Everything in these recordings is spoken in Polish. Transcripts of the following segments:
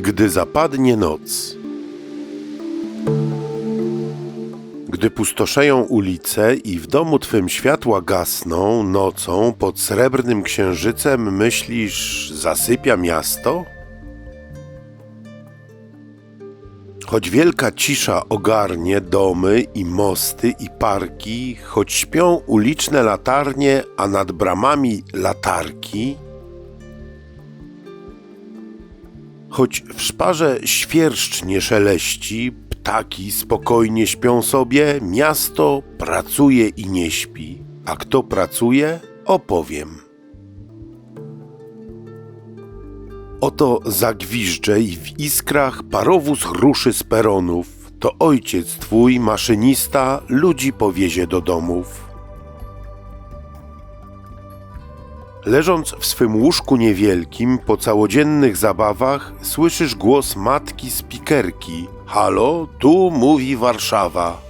gdy zapadnie noc. Gdy pustoszeją ulice i w domu twym światła gasną nocą pod srebrnym księżycem, myślisz, zasypia miasto? Choć wielka cisza ogarnie domy i mosty i parki, choć śpią uliczne latarnie, a nad bramami latarki, choć w szparze świerszcz nie szeleści, ptaki spokojnie śpią sobie, miasto pracuje i nie śpi. A kto pracuje, opowiem. Oto zagwiżdże i w iskrach parowóz ruszy z peronów. To ojciec twój, maszynista, ludzi powiezie do domów. Leżąc w swym łóżku niewielkim, po całodziennych zabawach, słyszysz głos matki z pikerki. Halo, tu mówi Warszawa.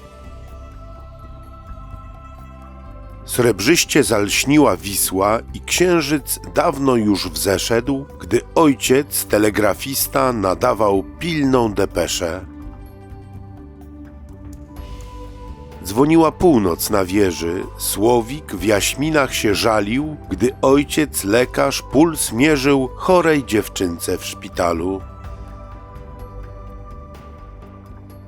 Srebrzyście zalśniła Wisła i księżyc dawno już wzeszedł, gdy ojciec, telegrafista, nadawał pilną depeszę. Dzwoniła północ na wieży, słowik w jaśminach się żalił, gdy ojciec, lekarz, puls mierzył chorej dziewczynce w szpitalu.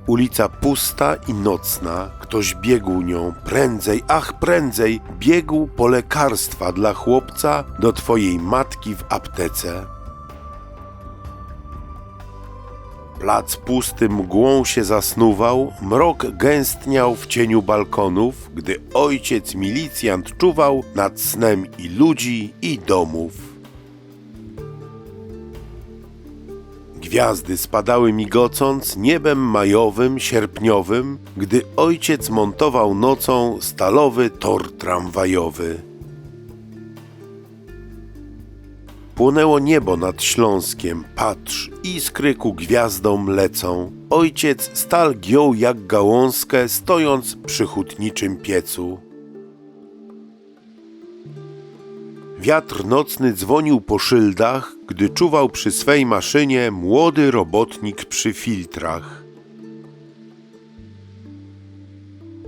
Ulica pusta i nocna, ktoś biegł nią, prędzej, ach prędzej, biegł po lekarstwa dla chłopca do twojej matki w aptece. Plac pusty mgłą się zasnuwał, mrok gęstniał w cieniu balkonów, gdy ojciec milicjant czuwał nad snem i ludzi, i domów. Gwiazdy spadały migocąc niebem majowym, sierpniowym, gdy ojciec montował nocą stalowy tor tramwajowy. Płonęło niebo nad Śląskiem, patrz, iskry ku gwiazdom lecą. Ojciec stal giął jak gałązkę, stojąc przy hutniczym piecu. Wiatr nocny dzwonił po szyldach, gdy czuwał przy swej maszynie młody robotnik przy filtrach.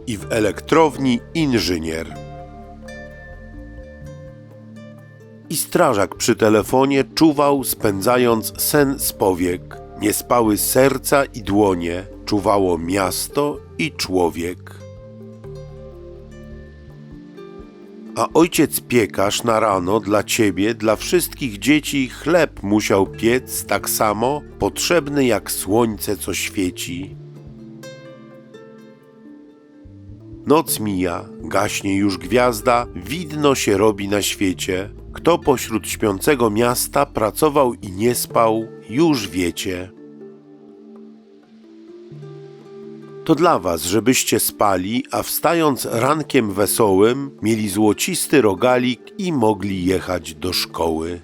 I w elektrowni inżynier. I strażak przy telefonie czuwał, spędzając sen z powiek. Nie spały serca i dłonie, czuwało miasto i człowiek. A ojciec piekarz na rano dla ciebie, dla wszystkich dzieci chleb musiał piec tak samo, potrzebny jak słońce, co świeci. Noc mija, gaśnie już gwiazda, widno się robi na świecie. Kto pośród śpiącego miasta pracował i nie spał, już wiecie. To dla was, żebyście spali, a wstając rankiem wesołym, mieli złocisty rogalik i mogli jechać do szkoły.